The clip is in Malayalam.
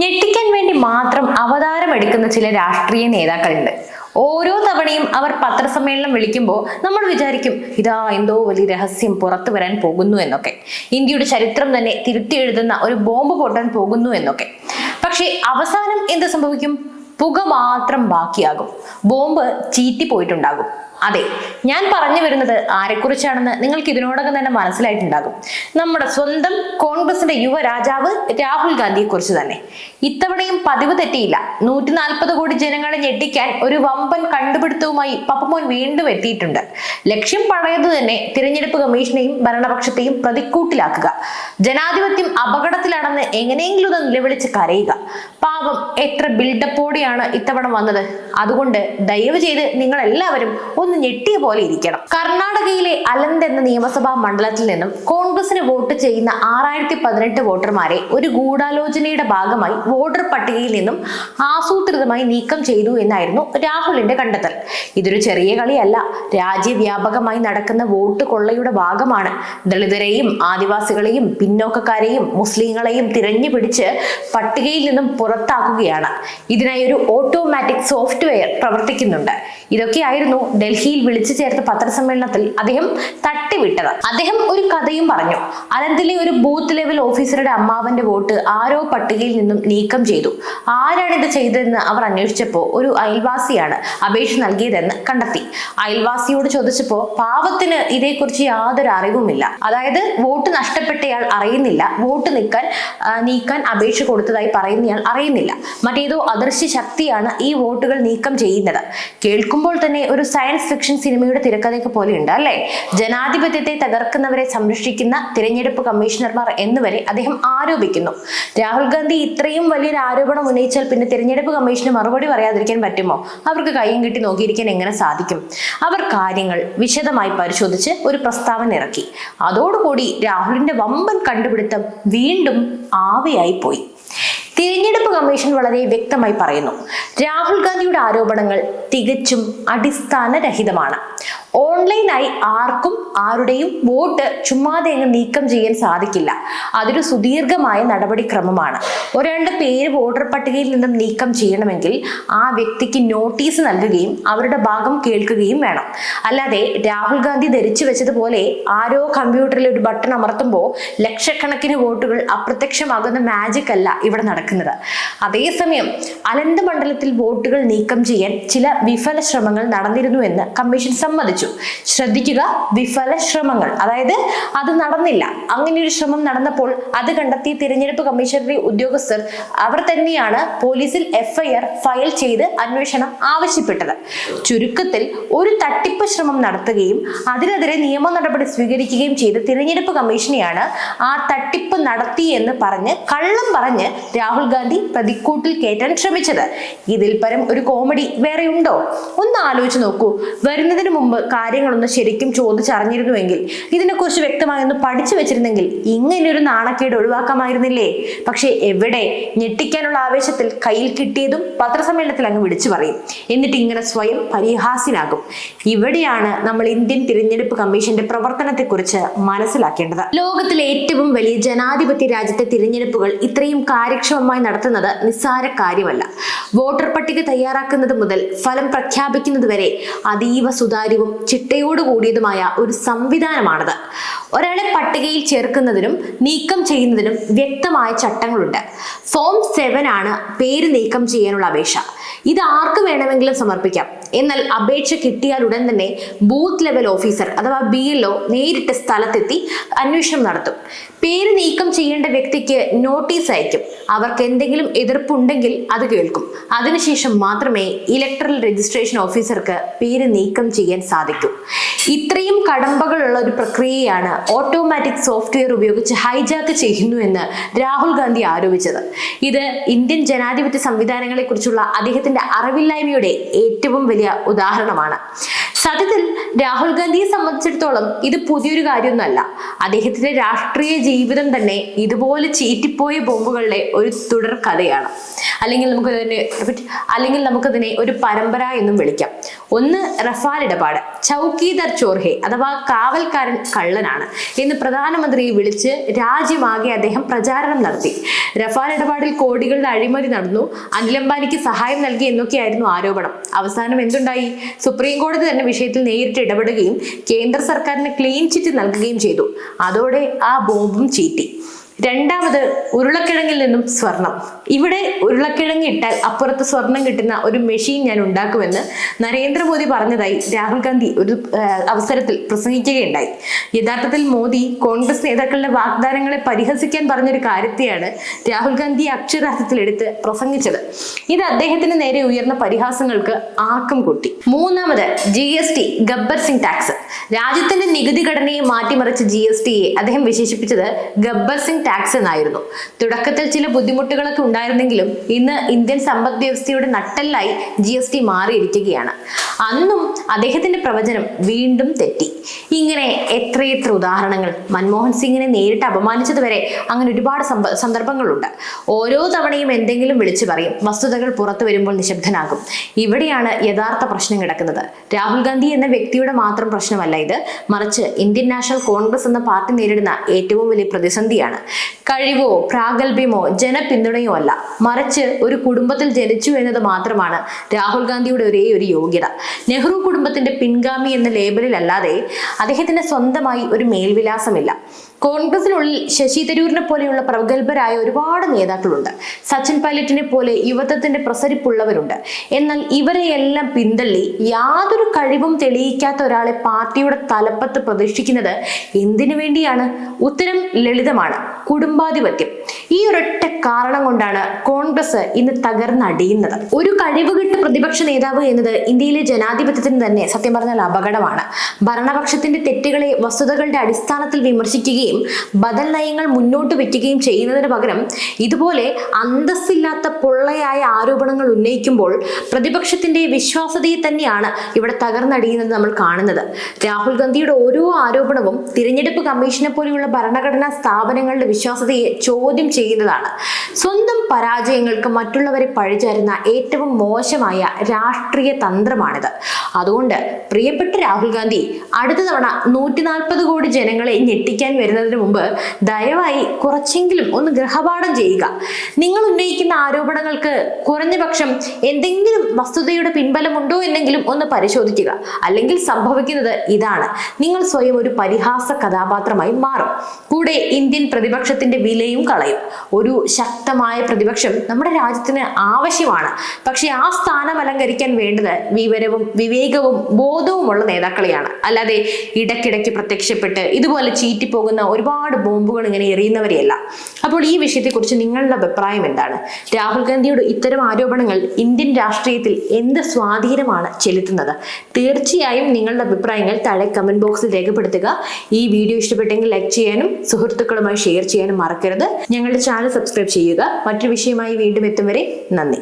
ഞെട്ടിക്കാൻ വേണ്ടി മാത്രം അവതാരം എടുക്കുന്ന ചില രാഷ്ട്രീയ നേതാക്കളുണ്ട്. ഓരോ തവണയും അവർ പത്രസമ്മേളനം വിളിക്കുമ്പോൾ നമ്മൾ വിചാരിക്കും ഇതാ എന്തോ വലിയ രഹസ്യം പുറത്തു വരാൻ പോകുന്നു എന്നൊക്കെ. ഇന്ത്യയുടെ ചരിത്രം തന്നെ തിരുത്തി എഴുതുന്ന ഒരു ബോംബ് പൊട്ടാൻ പോകുന്നു എന്നൊക്കെ. പക്ഷേ അവസാനം എന്ത് സംഭവിക്കും? പുക മാത്രം ബാക്കിയാകും. ബോംബ് ചീറ്റി പോയിട്ടുണ്ടാകും അതെ ഞാൻ പറഞ്ഞു വരുന്നത് ആരെക്കുറിച്ചാണെന്ന് നിങ്ങൾക്ക് ഇതിനോടകം തന്നെ മനസ്സിലായിട്ടുണ്ടാകും. നമ്മുടെ സ്വന്തം കോൺഗ്രസിന്റെ യുവരാജാവ് രാഹുൽ ഗാന്ധിയെ കുറിച്ച് തന്നെ. ഇത്തവണയും പതിവ് തെറ്റിയില്ല. നൂറ്റി നാൽപ്പത് കോടി ജനങ്ങളെ ഞെട്ടിക്കാൻ ഒരു വമ്പൻ കണ്ടുപിടുത്തവുമായി പപ്പമോൻ വീണ്ടും എത്തിയിട്ടുണ്ട്. ലക്ഷ്യം പഴയത് തന്നെ തിരഞ്ഞെടുപ്പ് കമ്മീഷനെയും ഭരണപക്ഷത്തെയും പ്രതിക്കൂട്ടിലാക്കുക. ജനാധിപത്യം അപകടത്തിലാണെന്ന് എങ്ങനെയെങ്കിലും ഒന്ന് നിലവിളിച്ച് കരയുക. പാവം എത്ര ബിൽഡപ്പോടെയാണ് ഇത്തവണ വന്നത്. അതുകൊണ്ട് ദയവ് ചെയ്ത് നിങ്ങൾ എല്ലാവരും ഒന്ന് ഞെട്ടിയ പോലെ ഇരിക്കണം. കർണാടകയിലെ അലന്ത് എന്ന നിയമസഭാ മണ്ഡലത്തിൽ നിന്നും കോൺഗ്രസിന് വോട്ട് ചെയ്യുന്ന ആറായിരത്തി പതിനെട്ട് വോട്ടർമാരെ ഒരു ഗൂഢാലോചനയുടെ ഭാഗമായി വോട്ടർ പട്ടികയിൽ നിന്നും ആസൂത്രിതമായി നീക്കം ചെയ്തു എന്നായിരുന്നു രാഹുലിന്റെ കണ്ടെത്തൽ. ഇതൊരു ചെറിയ കളിയല്ല. രാജ്യവ്യാപകമായി നടക്കുന്ന വോട്ട് കൊള്ളയുടെ ഭാഗമാണ്. ദളിതരെയും ആദിവാസികളെയും പിന്നോക്കക്കാരെയും മുസ്ലിങ്ങളെയും തിരഞ്ഞു പിടിച്ച് പട്ടികയിൽ നിന്നും പുറത്താക്കുകയാണ്. ഇതിനായി ഒരു ഓട്ടോമാറ്റിക് സോഫ്റ്റ്വെയർ പ്രവർത്തിക്കുന്നുണ്ട്. ഇതൊക്കെയായിരുന്നു ഡൽഹിയിൽ വിളിച്ചു ചേർത്ത പത്രസമ്മേളനത്തിൽ അദ്ദേഹം തട്ടിവിട്ടത്. അദ്ദേഹം ഒരു കഥയും പറഞ്ഞു. അനന്തിലെ ഒരു ബൂത്ത് ലെവൽ ഓഫീസറുടെ അമ്മാവന്റെ വോട്ട് ആരോ പട്ടികയിൽ നിന്നും നീക്കം ചെയ്തു. ആരാണ് ഇത് ചെയ്തതെന്ന് അവർ അന്വേഷിച്ചപ്പോൾ ഒരു അയൽവാസിയാണ് അപേക്ഷ നൽകിയതെന്ന് കണ്ടെത്തി. അയൽവാസിയോട് ചോദിച്ചപ്പോൾ പാവത്തിന് ഇതേക്കുറിച്ച് യാതൊരു അറിവുമില്ല. അതായത് വോട്ട് നഷ്ടപ്പെട്ടയാൾ അറിയുന്നില്ല. വോട്ട് നിൽക്കാൻ നീക്കാൻ അപേക്ഷ കൊടുത്തതായി പറയുന്നയാൾ അറിയുന്നില്ല. മറ്റേതോ അദൃശ്യ ശക്തിയാണ് ഈ വോട്ടുകൾ നീക്കം ചെയ്യുന്നത്. കേൾക്കുമ്പോൾ തന്നെ ഒരു സയൻസ് ഫിക്ഷൻ സിനിമയുടെ തിരക്കഥയൊക്കെ പോലെയുണ്ട് അല്ലേ? ജനാധിപത്യത്തെ തകർക്കുന്നവരെ സംരക്ഷിക്കുന്ന തിരഞ്ഞെടുപ്പ് കമ്മീഷണർമാർ എന്നുവരെ അദ്ദേഹം ആരോപിക്കുന്നു. രാഹുൽ ഗാന്ധി ഇത്രയും വലിയൊരു ആരോപണം ഉന്നയിച്ചാൽ പിന്നെ തിരഞ്ഞെടുപ്പ് കമ്മീഷന് മറുപടി പറയാതിരിക്കാൻ പറ്റുമോ? അവർക്ക് കൈയും കിട്ടി നോക്കിയിരിക്കാൻ എങ്ങനെ സാധിക്കും? അവർ കാര്യങ്ങൾ വിശദമായി പരിശോധിച്ച് ഒരു പ്രസ്താവന ഇറക്കി. അതോടുകൂടി രാഹുലിന്റെ വമ്പൻ കണ്ടുപിടുത്തം വീണ്ടും ആവയായി പോയി തിരഞ്ഞെടുപ്പ് കമ്മീഷൻ വളരെ വ്യക്തമായി പറയുന്നു. രാഹുൽ ഗാന്ധിയുടെ ആരോപണങ്ങൾ തികച്ചും അടിസ്ഥാനരഹിതമാണ്. ഓൺലൈനായി ആർക്കും ആരുടെയും വോട്ട് ചുമ്മാതെ നീക്കം ചെയ്യാൻ സാധിക്കില്ല. അതൊരു സുദീർഘമായ നടപടിക്രമമാണ്. ഒരാളുടെ പേര് വോട്ടർ പട്ടികയിൽ നിന്നും നീക്കം ചെയ്യണമെങ്കിൽ ആ വ്യക്തിക്ക് നോട്ടീസ് നൽകുകയും അവരുടെ ഭാഗം കേൾക്കുകയും വേണം. അല്ലാതെ രാഹുൽ ഗാന്ധി ധരിച്ചു വെച്ചതുപോലെ ആരോ കമ്പ്യൂട്ടറിൽ ഒരു ബട്ടൺ അമർത്തുമ്പോൾ ലക്ഷക്കണക്കിന് വോട്ടുകൾ അപ്രത്യക്ഷമാകുന്ന മാജിക് അല്ല ഇവിടെ നടക്കുന്നത്. അതേസമയം അനന്ത് മണ്ഡലത്തിൽ വോട്ടുകൾ നീക്കം ചെയ്യാൻ ചില വിഫല ശ്രമങ്ങൾ നടന്നിരുന്നു എന്ന് കമ്മീഷൻ സമ്മതിച്ചു. ശ്രദ്ധിക്കുക വിഫല ശ്രമങ്ങൾ. അതായത് അത് നടന്നില്ല. അങ്ങനെ ഒരു ശ്രമം നടന്നപ്പോൾ അത് കണ്ടെത്തി തിരഞ്ഞെടുപ്പ് കമ്മീഷണറി ഉദ്യോഗസ്ഥർ അവർ തന്നെയാണ് പോലീസിൽ എഫ്ഐആർ ഫയൽ ചെയ്ത് അന്വേഷണം ആവശ്യപ്പെട്ടത്. ചുരുക്കത്തിൽ ഒരു തട്ടിപ്പ് ശ്രമം നടത്തുകയും അതിനെതിരെ നിയമ നടപടി സ്വീകരിക്കുകയും ചെയ്ത തിരഞ്ഞെടുപ്പ് കമ്മീഷനെയാണ് ആ തട്ടിപ്പ് നടത്തി എന്ന് പറഞ്ഞ് കള്ളം പറഞ്ഞ് രാഹുൽ ഗാന്ധി പ്രതിക്കൂട്ടിൽ കയറ്റാൻ ശ്രമിച്ചത്. ഇതിൽ പരം ഒരു കോമഡി വേറെ ഉണ്ടോ? ഒന്ന് ആലോചിച്ച് നോക്കൂ. വരുന്നതിന് മുമ്പ് കാര്യങ്ങളൊന്ന് ശരിക്കും ചോദിച്ചറിഞ്ഞിരുന്നുവെങ്കിൽ ഇതിനെക്കുറിച്ച് വ്യക്തമായി ഒന്ന് പഠിച്ചു വെച്ചിരുന്നെങ്കിൽ ഇങ്ങനെയൊരു നാണക്കേട് ഒഴിവാക്കാമായിരുന്നില്ലേ? പക്ഷേ എവിടെ ഞെട്ടിക്കാനുള്ള ആവേശത്തിൽ കയ്യിൽ കിട്ടിയതും പത്രസമ്മേളനത്തിൽ അങ്ങ് വിളിച്ചു പറയും. എന്നിട്ട് ഇങ്ങനെ സ്വയം പരിഹാസ്യനാകും. ഇവിടെയാണ് നമ്മൾ ഇന്ത്യൻ തിരഞ്ഞെടുപ്പ് കമ്മീഷന്റെ പ്രവർത്തനത്തെക്കുറിച്ച് മനസ്സിലാക്കേണ്ടത്. ലോകത്തിലെ ഏറ്റവും വലിയ ജനാധിപത്യ രാജ്യത്തെ തിരഞ്ഞെടുപ്പുകൾ ഇത്രയും കാര്യക്ഷമമായി നടത്തുന്നത് നിസ്സാര കാര്യമല്ല. വോട്ടർ പട്ടിക തയ്യാറാക്കുന്നത് മുതൽ ഫലം പ്രഖ്യാപിക്കുന്നത് വരെ അതീവ സുതാര്യവും ചിട്ടയോട് കൂടിയതുമായ ഒരു സംവിധാനമാണത്. ഒരാളെ പട്ടികയിൽ ചേർക്കുന്നതിനും നീക്കം ചെയ്യുന്നതിനും വ്യക്തമായ ചട്ടങ്ങളുണ്ട്. ഫോം സെവൻ ആണ് പേര് നീക്കം ചെയ്യാനുള്ള അപേക്ഷ. ഇത് ആർക്ക് വേണമെങ്കിലും സമർപ്പിക്കാം? എന്നാൽ അപേക്ഷ കിട്ടിയാൽ ഉടൻ തന്നെ ബൂത്ത് ലെവൽ ഓഫീസർ അഥവാ ബി എൽ ഒ നേരിട്ട് സ്ഥലത്തെത്തി അന്വേഷണം നടത്തും. പേര് നീക്കം ചെയ്യേണ്ട വ്യക്തിക്ക് നോട്ടീസ് അയക്കും. അവർക്ക് എന്തെങ്കിലും എതിർപ്പുണ്ടെങ്കിൽ അത് കേൾക്കും. അതിനുശേഷം മാത്രമേ ഇലക്ട്രൽ രജിസ്ട്രേഷൻ ഓഫീസർക്ക് പേര് നീക്കം ചെയ്യാൻ സാധിക്കൂ. ഇത്രയും കടമ്പകളുള്ള ഒരു പ്രക്രിയയാണ് ഓട്ടോമാറ്റിക് സോഫ്റ്റ്വെയർ ഉപയോഗിച്ച് ഹൈജാക്ക് ചെയ്യുന്നു എന്ന് രാഹുൽ ഗാന്ധി ആരോപിച്ചത്. ഇത് ഇന്ത്യൻ ജനാധിപത്യ സംവിധാനങ്ങളെ കുറിച്ചുള്ള അദ്ദേഹത്തിന്റെ അറിവില്ലായ്മയുടെ ഏറ്റവും വലിയ ഉദാഹരണമാണ്. സത്യത്തിൽ രാഹുൽ ഗാന്ധിയെ സംബന്ധിച്ചിടത്തോളം ഇത് പുതിയൊരു കാര്യമൊന്നുമല്ല. അദ്ദേഹത്തിന്റെ രാഷ്ട്രീയ ജീവിതം തന്നെ ഇതുപോലെ ചീറ്റിപ്പോയ ബോംബുകളുടെ ഒരു തുടർ കഥയാണ്. അല്ലെങ്കിൽ repeat, അല്ലെങ്കിൽ നമുക്കതിനെ ഒരു പരമ്പര എന്നും വിളിക്കാം. ഒന്ന് റഫാൽ ഇടപാട്. ചൗക്കീദർ ചോർഹെ അഥവാ കാവൽക്കാരൻ കള്ളനാണ് എന്ന് പ്രധാനമന്ത്രിയെ വിളിച്ച് രാജ്യമാകെ അദ്ദേഹം പ്രചാരണം നടത്തി. റഫാൽ ഇടപാടിൽ കോടികളുടെ അഴിമതി നടന്നു. അനിൽ അംബാനിക്ക് സഹായം നൽകി എന്നൊക്കെയായിരുന്നു ആരോപണം. അവസാനം എന്തുണ്ടായി? സുപ്രീം കോടതി തന്നെ വിഷയത്തിൽ നേരിട്ട് ഇടപെടുകയും കേന്ദ്ര സർക്കാരിന് ക്ലീൻ ചിറ്റ് നൽകുകയും ചെയ്തു. അതോടെ ആ ബോംബും ചീറ്റി രണ്ടാമത് ഉരുളക്കിഴങ്ങിൽ നിന്നും സ്വർണം. ഇവിടെ ഉരുളക്കിഴങ്ങ് ഇട്ടാൽ അപ്പുറത്ത് സ്വർണം കിട്ടുന്ന ഒരു മെഷീൻ ഞാൻ ഉണ്ടാക്കുമെന്ന് നരേന്ദ്രമോദി പറഞ്ഞതായി രാഹുൽ ഗാന്ധി ഒരു അവസരത്തിൽ പ്രസംഗിക്കുകയുണ്ടായി. യഥാർത്ഥത്തിൽ മോദി കോൺഗ്രസ് നേതാക്കളുടെ വാഗ്ദാനങ്ങളെ പരിഹസിക്കാൻ പറഞ്ഞൊരു കാര്യത്തെയാണ് രാഹുൽ ഗാന്ധി അക്ഷരാർത്ഥത്തിൽ എടുത്ത് പ്രസംഗിച്ചത്. ഇത് അദ്ദേഹത്തിന് നേരെ ഉയർന്ന പരിഹാസങ്ങൾക്ക് ആക്കം കൂട്ടി. മൂന്നാമത് G S T Gabbar Singh tax. രാജ്യത്തിന്റെ നികുതി ഘടനയെ മാറ്റിമറിച്ച ജി എസ് ടിയെ അദ്ദേഹം വിശേഷിപ്പിച്ചത് ഗബ്ബർ സിംഗ് ടാക്സ് എന്നായിരുന്നു. തുടക്കത്തിൽ ചില ബുദ്ധിമുട്ടുകളൊക്കെ ഉണ്ടായിരുന്നെങ്കിലും ഇന്ന് ഇന്ത്യൻ സമ്പദ് വ്യവസ്ഥയുടെ നട്ടെല്ലായി ജി എസ് ടി മാറിയിരിക്കുകയാണ്. അന്നും അദ്ദേഹത്തിന്റെ പ്രവചനം വീണ്ടും തെറ്റി. ഇങ്ങനെ എത്രയെത്ര ഉദാഹരണങ്ങൾ മൻമോഹൻ സിംഗിനെ നേരിട്ട് അപമാനിച്ചത് വരെ അങ്ങനെ ഒരുപാട് സന്ദർഭങ്ങളുണ്ട്. ഓരോ തവണയും എന്തെങ്കിലും വിളിച്ചു പറയും വസ്തുതകൾ പുറത്തു വരുമ്പോൾ നിശബ്ദനാകും. ഇവിടെയാണ് യഥാർത്ഥ പ്രശ്നം കിടക്കുന്നത്. രാഹുൽ ഗാന്ധി എന്ന വ്യക്തിയുടെ മാത്രം പ്രശ്നമല്ല ഇത്. മറിച്ച് ഇന്ത്യൻ നാഷണൽ കോൺഗ്രസ് എന്ന പാർട്ടി നേരിടുന്ന ഏറ്റവും വലിയ പ്രതിസന്ധിയാണ്. കഴിവോ പ്രാഗൽഭ്യമോ ജനപിന്തുണയോ അല്ല. മറിച്ച് ഒരു കുടുംബത്തിൽ ജനിച്ചു എന്നത് മാത്രമാണ് രാഹുൽ ഗാന്ധിയുടെ ഒരേ ഒരു യോഗ്യത. നെഹ്റു കുടുംബത്തിന്റെ പിൻഗാമി എന്ന ലേബലിലല്ലാതെ അദ്ദേഹത്തിന് സ്വന്തമായി ഒരു മേൽവിലാസമില്ല. കോൺഗ്രസിനുള്ളിൽ ശശി തരൂരിനെ പോലെയുള്ള പ്രഗത്ഭരായ ഒരുപാട് നേതാക്കളുണ്ട്. സച്ചിൻ പൈലറ്റിനെ പോലെ യുവത്വത്തിന്റെ പ്രസരിപ്പുള്ളവരുണ്ട്. എന്നാൽ ഇവരെയെല്ലാം പിന്തള്ളി യാതൊരു കഴിവും തെളിയിക്കാത്ത ഒരാളെ പാർട്ടിയുടെ തലപ്പത്ത് പ്രതീക്ഷിക്കുന്നത് എന്തിനു വേണ്ടിയാണ്? ഉത്തരം ലളിതമാണ്. കുടുംബാധിപത്യം. ഈ ഒരൊറ്റ കാരണം കൊണ്ടാണ് കോൺഗ്രസ് ഇന്ന് തകർന്നടിയുന്നത് ഒരു കഴിവുകെട്ട് പ്രതിപക്ഷ നേതാവ് എന്നത് ഇന്ത്യയിലെ ജനാധിപത്യത്തിന് തന്നെ സത്യം പറഞ്ഞാൽ അപകടമാണ്. ഭരണപക്ഷത്തിന്റെ തെറ്റുകളെ വസ്തുതകളുടെ അടിസ്ഥാനത്തിൽ വിമർശിക്കുകയും ബദൽ നയങ്ങൾ മുന്നോട്ട് വയ്ക്കുകയും ചെയ്യുന്നതിന് പകരം ഇതുപോലെ അന്തസ്സില്ലാത്ത പൊള്ളയായ ആരോപണങ്ങൾ ഉന്നയിക്കുമ്പോൾ പ്രതിപക്ഷത്തിന്റെ വിശ്വാസതയെ തന്നെയാണ് ഇവിടെ തകർന്നടിയുന്നത് നമ്മൾ കാണുന്നത്. രാഹുൽ ഗാന്ധിയുടെ ഓരോ ആരോപണവും തിരഞ്ഞെടുപ്പ് കമ്മീഷനെ പോലെയുള്ള ഭരണഘടനാ സ്ഥാപനങ്ങളുടെ വിശ്വാസതയെ ചോദ്യം ചെയ്യുന്നതാണ്. സ്വന്തം പരാജയങ്ങൾക്ക് മറ്റുള്ളവരെ പഴിചാരുന്ന ഏറ്റവും മോശമായ രാഷ്ട്രീയ തന്ത്രമാണിത്. അതുകൊണ്ട് പ്രിയപ്പെട്ട രാഹുൽ ഗാന്ധി അടുത്ത തവണ നൂറ്റി നാൽപ്പത് കോടി ജനങ്ങളെ ഞെട്ടിക്കാൻ വരുന്നതിന് മുമ്പ് ദയവായി കുറച്ചെങ്കിലും ഒന്ന് ഗ്രഹപാഠം ചെയ്യുക. നിങ്ങൾ ഉന്നയിക്കുന്ന ആരോപണങ്ങൾക്ക് കുറഞ്ഞ പക്ഷം എന്തെങ്കിലും വസ്തുതയുടെ പിൻബലമുണ്ടോ എന്നെങ്കിലും ഒന്ന് പരിശോധിക്കുക. അല്ലെങ്കിൽ സംഭവിക്കുന്നത് ഇതാണ്. നിങ്ങൾ സ്വയം ഒരു പരിഹാസ കഥാപാത്രമായി മാറും. കൂടെ ഇന്ത്യൻ പ്രതിപക്ഷത്തിന്റെ വിലയും കളയും. ഒരു ശക്തമായ പ്രതിപക്ഷം നമ്മുടെ രാജ്യത്തിന് ആവശ്യമാണ്. പക്ഷെ ആ സ്ഥാനം അലങ്കരിക്കാൻ വേണ്ടത് വിവരവും വിവേകവും ബോധവുമുള്ള നേതാക്കളെയാണ്. അല്ലാതെ ഇടയ്ക്കിടയ്ക്ക് പ്രത്യക്ഷപ്പെട്ട് ഇതുപോലെ ചീറ്റിപ്പോകുന്ന ഒരുപാട് ബോംബുകൾ ഇങ്ങനെ എറിയുന്നവരെയല്ല. അപ്പോൾ ഈ വിഷയത്തെക്കുറിച്ച് നിങ്ങളുടെ അഭിപ്രായം എന്താണ്? രാഹുൽ ഗാന്ധിയുടെ ഇത്തരം ആരോപണങ്ങൾ ഇന്ത്യൻ രാഷ്ട്രീയത്തിൽ എന്ത് സ്വാധീനമാണ് ചെലുത്തുന്നത്? തീർച്ചയായും നിങ്ങളുടെ അഭിപ്രായങ്ങൾ താഴെ കമന്റ് ബോക്സിൽ രേഖപ്പെടുത്തുക. ഈ വീഡിയോ ഇഷ്ടപ്പെട്ടെങ്കിൽ ലൈക്ക് ചെയ്യാനും സുഹൃത്തുക്കളുമായി ഷെയർ ചെയ്യാനും മറക്കരുത്. ഞങ്ങളുടെ ചാനൽ സബ്സ്ക്രൈബ് ചെയ്യുക. മറ്റൊരു വിഷയമായി വീണ്ടും എത്തും വരെ നന്ദി.